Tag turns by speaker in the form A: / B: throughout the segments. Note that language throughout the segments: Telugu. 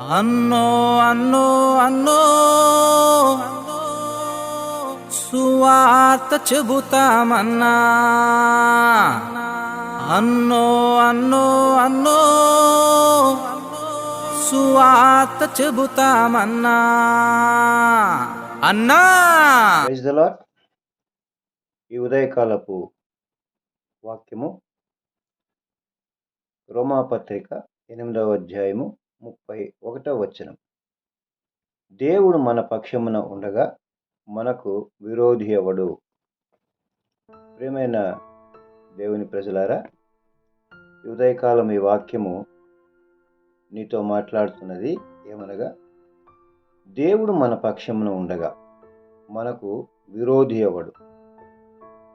A: అన్నో అన్నో అన్నో సువార్త చెబుతామన్నా. అన్నో అన్నో అన్నో సువార్త చెబుతామన్నా. అన్నా!
B: ద ఈ ఉదయకాలపు వాక్యము రోమాపత్రిక ఎనిమిదవ అధ్యాయము ముప్పై ఒకటో వచనం. దేవుడు మన పక్షమున ఉండగా మనకు విరోధి ఎవడు? ప్రియమైన దేవుని ప్రజలారా ఉదయకాలం ఈ వాక్యము నీతో మాట్లాడుతున్నది ఏమనగా దేవుడు మన పక్షమున ఉండగా మనకు విరోధి ఎవడు?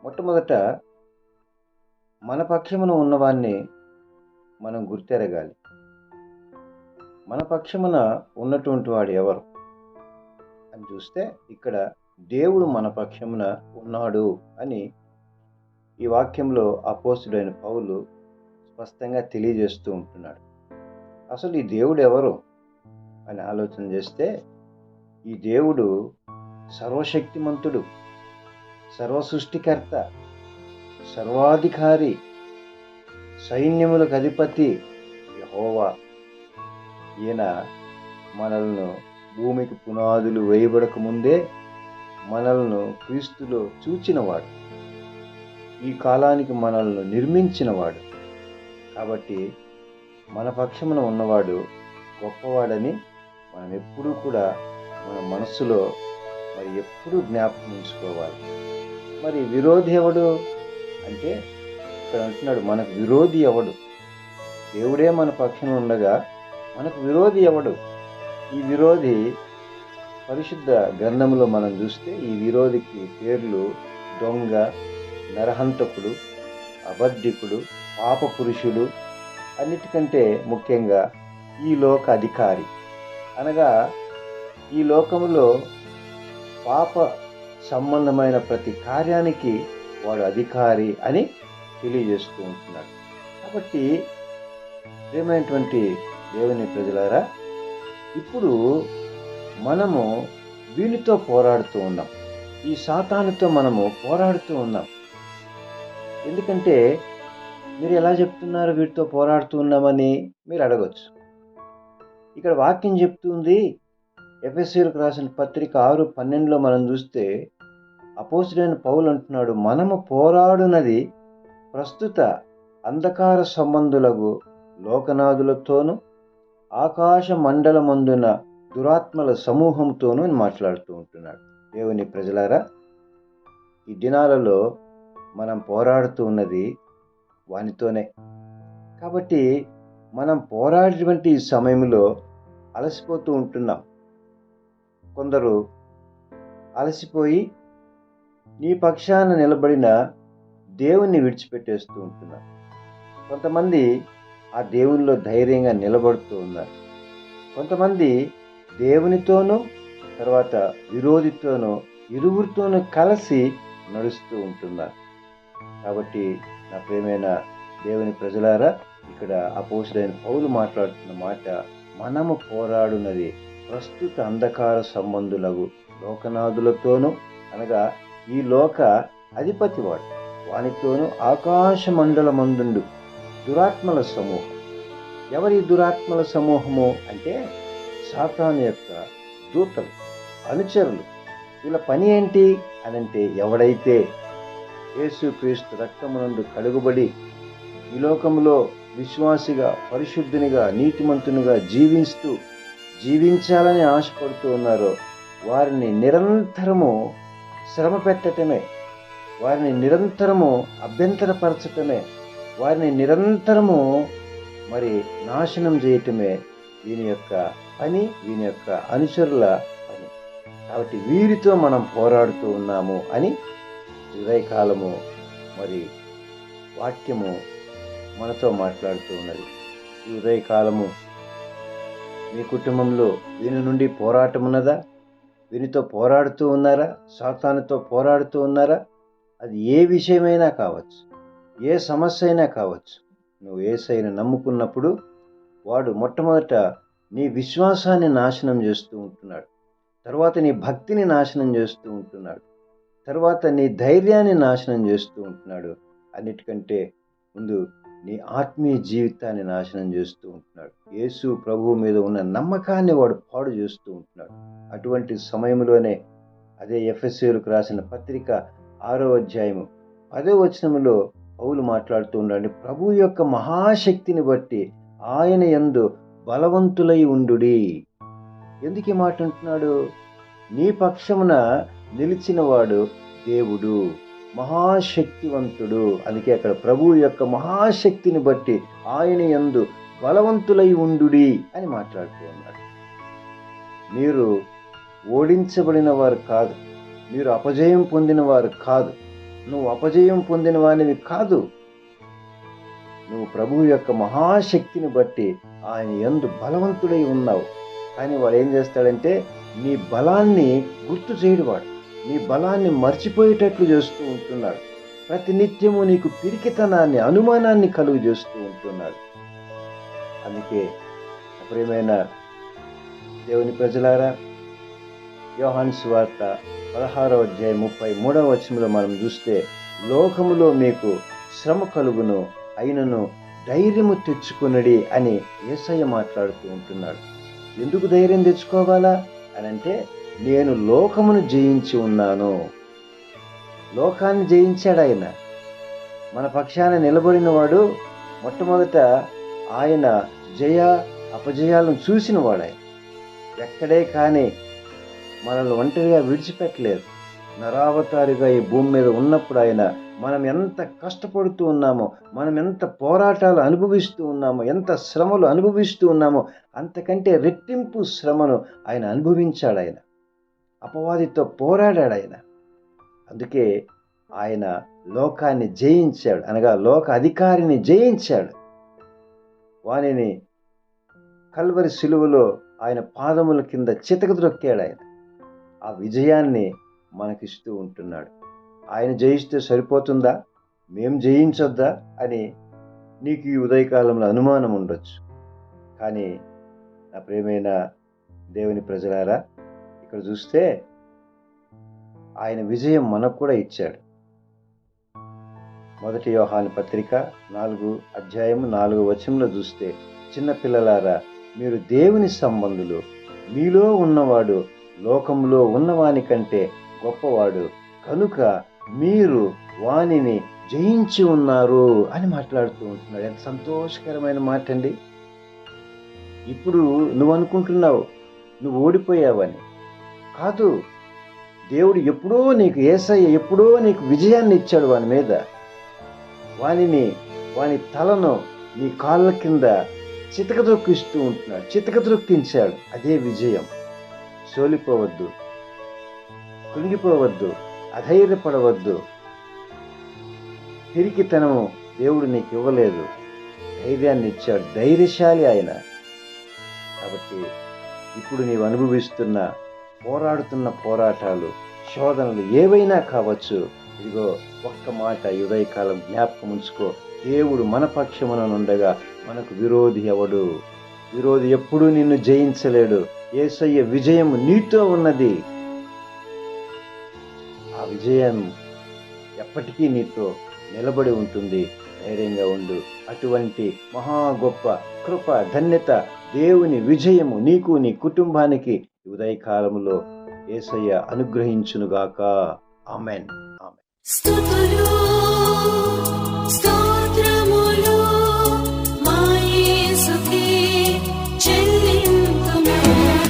B: మొట్టమొదట మన పక్షమున ఉన్నవాన్ని మనం గుర్తెరగాలి. మన పక్షమున ఉన్నటువంటి వాడు ఎవరు? అని చూస్తే ఇక్కడ దేవుడు మన పక్షమున ఉన్నాడు అని ఈ వాక్యంలో అపోస్తుడైన పౌలు స్పష్టంగా తెలియజేస్తూ ఉంటున్నాడు. అసలు ఈ దేవుడు ఎవరు? అని ఆలోచన చేస్తే ఈ దేవుడు సర్వశక్తిమంతుడు సర్వసృష్టికర్త సర్వాధికారి సైన్యములకు అధిపతి యహోవా. ఈయన మనల్ని భూమికి పునాదులు వేయబడక ముందే మనల్ని క్రీస్తులో చూచినవాడు. ఈ కాలానికి మనల్ని నిర్మించినవాడు. కాబట్టి మన పక్షమున ఉన్నవాడు గొప్పవాడని మనం ఎప్పుడూ కూడా మన మనస్సులో మరి ఎప్పుడూ జ్ఞాపకం ఉంచుకోవాలి. మరి విరోధి ఎవడు అంటే ఇక్కడ అంటున్నాడు మనకు విరోధి ఎవడు? దేవుడే మన పక్షం ఉండగా మనకు విరోధి ఎవడు? ఈ విరోధి పరిశుద్ధ గ్రంథంలో మనం చూస్తే ఈ విరోధికి పేర్లు దొంగ నరహంతకుడు అబద్ధికుడు పాప పురుషుడు అన్నిటికంటే ముఖ్యంగా ఈ లోక అధికారి. అనగా ఈ లోకంలో పాప సంబంధమైన ప్రతి కార్యానికి వాడు అధికారి అని తెలియజేస్తూ ఉంటున్నాడు. కాబట్టి ప్రేమైనటువంటి దేవుని ప్రజలారా ఇప్పుడు మనము వీనితో పోరాడుతూ ఉన్నాం. ఈ సాతానుతో మనము పోరాడుతూ ఉన్నాం. ఎందుకంటే మీరు ఎలా చెప్తున్నారు వీటితో పోరాడుతూ ఉన్నామని మీరు అడగచ్చు. ఇక్కడ వాక్యం చెప్తుంది ఎఫ్ఎస్సీలకు రాసిన పత్రిక ఆరు పన్నెండులో మనం చూస్తే అపోజిడైన పౌలు అంటున్నాడు మనము పోరాడునది ప్రస్తుత అంధకార సంబంధులకు లోకనాథులతోనూ ఆకాశ మండలమందున దురాత్మల సమూహంతోనూ మాట్లాడుతూ ఉంటున్నాడు. దేవుని ప్రజలారా ఈ దినాలలో మనం పోరాడుతూ ఉన్నది వానితోనే. కాబట్టి మనం పోరాడేటువంటి ఈ సమయంలో అలసిపోతూ ఉంటున్నాం. కొందరు అలసిపోయి నీ పక్షాన నిలబడిన దేవుణ్ణి విడిచిపెట్టేస్తూ ఉంటున్నారు. కొంతమంది ఆ దేవునిలో ధైర్యంగా నిలబడుతూ ఉన్నారు. కొంతమంది దేవునితోనూ తర్వాత విరోధితోనూ ఇరువురితోనూ కలిసి నడుస్తూ ఉంటున్నారు. కాబట్టి నా ప్రేమైన దేవుని ప్రజలారా ఇక్కడ అపోసుడైన పౌలు మాట్లాడుతున్న మాట మనము పోరాడున్నది ప్రస్తుత అంధకార సంబంధులకు లోకనాథులతోనూ అనగా ఈ లోక అధిపతి వాడు వానితోనూ ఆకాశ మండల మందుండు దురాత్మల సమూహం. ఎవరి దురాత్మల సమూహము అంటే సాతాను యొక్క దూతలు అనుచరులు. వీళ్ళ పని ఏంటి అనంటే ఎవడైతే యేసుక్రీస్తు రక్తమునందు కడుగుబడి ఈ లోకంలో విశ్వాసిగా పరిశుద్ధునిగా నీతిమంతునిగా జీవిస్తూ జీవించాలని ఆశపడుతూ ఉన్నారో వారిని నిరంతరము శ్రమ పెట్టటమే వారిని నిరంతరము అభ్యంతరపరచటమే. వారిని నిరంతరము మరి నాశనం చేయటమే వీని యొక్క పని వీని యొక్క అనుచరుల పని. కాబట్టి వీరితో మనం పోరాడుతూ ఉన్నాము అని ఉదయకాలము మరి వాక్యము మనతో మాట్లాడుతూ ఉన్నది. ఈ ఉదయకాలము మీ కుటుంబంలో వీని నుండి పోరాటం ఉన్నదా వీనితో పోరాడుతూ ఉన్నారా? సాతానుతో పోరాడుతూ ఉన్నారా? అది ఏ విషయమైనా కావచ్చు. ఏ సమస్య అయినా కావచ్చు. నువ్వు ఏసైన నమ్ముకున్నప్పుడు వాడు మొట్టమొదట నీ విశ్వాసాన్ని నాశనం చేస్తూ ఉంటున్నాడు. తర్వాత నీ భక్తిని నాశనం చేస్తూ ఉంటున్నాడు. తర్వాత నీ ధైర్యాన్ని నాశనం చేస్తూ ఉంటున్నాడు. అన్నిటికంటే ముందు నీ ఆత్మీయ జీవితాన్ని నాశనం చేస్తూ ఉంటున్నాడు. యేసు ప్రభువు మీద ఉన్న నమ్మకాన్ని వాడు పాడు చేస్తూ ఉంటున్నాడు. అటువంటి సమయంలోనే అదే ఎఫ్ఎస్సీలకు రాసిన పత్రిక ఆరో అధ్యాయము పదో వచనములో పౌలు మాట్లాడుతూ ఉండండి ప్రభు యొక్క మహాశక్తిని బట్టి ఆయన యందు బలవంతులై ఉండుడి. ఎందుకు ఈ మాట అంటున్నాడు? నీ పక్షమున నిలిచినవాడు దేవుడు మహాశక్తివంతుడు. అందుకే అక్కడ ప్రభు యొక్క మహాశక్తిని బట్టి ఆయన యందు బలవంతులై ఉండుడి అని మాట్లాడుతూ ఉన్నాడు. మీరు ఓడించబడిన వారు కాదు మీరు అపజయం పొందిన వారు కాదు నువ్వు అపజయం పొందిన వానివి కాదు. నువ్వు ప్రభువు యొక్క మహాశక్తిని బట్టి ఆయన ఎందు బలవంతుడై ఉన్నావు. కానీ వాడు ఏం చేస్తాడంటే నీ బలాన్ని గుర్తు చేయడు వాడు నీ బలాన్ని మర్చిపోయేటట్లు చేస్తూ ఉంటున్నాడు. ప్రతి నిత్యము నీకు పిరికితనాన్ని అనుమానాన్ని కలుగు చేస్తూ ఉంటున్నాడు. అందుకే ప్రియమైన దేవుని ప్రజలారా యోహాన్ సువార్త పదహారవ అధ్యాయం ముప్పై మూడవ వచనంలో మనం చూస్తే లోకములో మీకు శ్రమ కలుగును అయినను ధైర్యము తెచ్చుకునడి అని యేసయ్య మాట్లాడుతూ ఉంటున్నాడు. ఎందుకు ధైర్యం తెచ్చుకోవాలా? అని అంటే నేను లోకమును జయించి ఉన్నాను. లోకాన్ని జయించాడు ఆయన. మన పక్షాన నిలబడినవాడు మొట్టమొదట ఆయన జయ అపజయాలను చూసినవాడు ఆయన. ఎక్కడే కానీ మనల్ని ఒంటరిగా విడిచిపెట్టలేదు. నరావతారిగా ఈ భూమి మీద ఉన్నప్పుడు ఆయన మనం ఎంత కష్టపడుతూ ఉన్నామో మనం ఎంత పోరాటాలు అనుభవిస్తూ ఉన్నామో ఎంత శ్రమలు అనుభవిస్తూ ఉన్నామో అంతకంటే రెట్టింపు శ్రమను ఆయన అనుభవించాడు ఆయన. అపవాదితో పోరాడాడు ఆయన. అందుకే ఆయన లోకాన్ని జయించాడు. అనగా లోక అధికారిని జయించాడు. వానిని కల్వరి సిలువలో ఆయన పాదముల కింద చితకద్రొక్కాడు ఆయన. ఆ విజయాన్ని మనకిస్తూ ఉంటున్నాడు. ఆయన జయిస్తే సరిపోతుందా? మేం జయించొద్దా? అని నీకు ఈ ఉదయకాలంలో అనుమానం ఉండొచ్చు. కానీ నా ప్రేమైన దేవుని ప్రజలారా ఇక్కడ చూస్తే ఆయన విజయం మనకు కూడా ఇచ్చాడు. మొదటి యోహాను పత్రిక నాలుగు అధ్యాయం నాలుగు వచనంలో చూస్తే చిన్న పిల్లలారా మీరు దేవుని సంబంధులు. మీలో ఉన్నవాడు లోకంలో ఉన్నవాని కంటే గొప్పవాడు. కనుక మీరు వానిని జయించి ఉన్నారు అని మాట్లాడుతూ ఉంటున్నాడు. ఎంత సంతోషకరమైన మాట అండి ఇప్పుడు నువ్వు అనుకుంటున్నావు నువ్వు ఓడిపోయావని. కాదు దేవుడు ఎప్పుడో నీకు ఏసయ్య ఎప్పుడో నీకు విజయాన్ని ఇచ్చాడు వాని మీద. వానిని వాని తలను నీ కాళ్ళ కింద చితకదొక్కిస్తూ ఉంటున్నాడు. చితకదొక్కించాడు. అదే విజయం. సోలిపోవద్దు కృంగిపోవద్దు అధైర్యపడవద్దు. పిరికితనము దేవుడు నీకు ఇవ్వలేదు ధైర్యాన్ని ఇచ్చాడు. ధైర్యశాలి ఆయన. కాబట్టి ఇప్పుడు నీవు అనుభవిస్తున్న పోరాడుతున్న పోరాటాలు శోధనలు ఏవైనా కావచ్చు. ఇదిగో ఒక్క మాట యుదయకాలం జ్ఞాపకం ఉంచుకో. దేవుడు మన పక్షమున ఉండగా మనకు విరోధి ఎవడు? విరోధి ఎప్పుడూ నిన్ను జయించలేడు. ఏసయ్య విజయం నీతో ఉన్నది. ఆ విజయం ఎప్పటికీ నీతో నిలబడి ఉంటుంది. ధైర్యంగా ఉండు. అటువంటి మహా గొప్ప కృప ధన్యత దేవుని విజయము నీకు నీ కుటుంబానికి ఉదయకాలములో ఏసయ్య అనుగ్రహించునుగాక. ఆమెన్. ఆమెన్.
C: స్తుతులు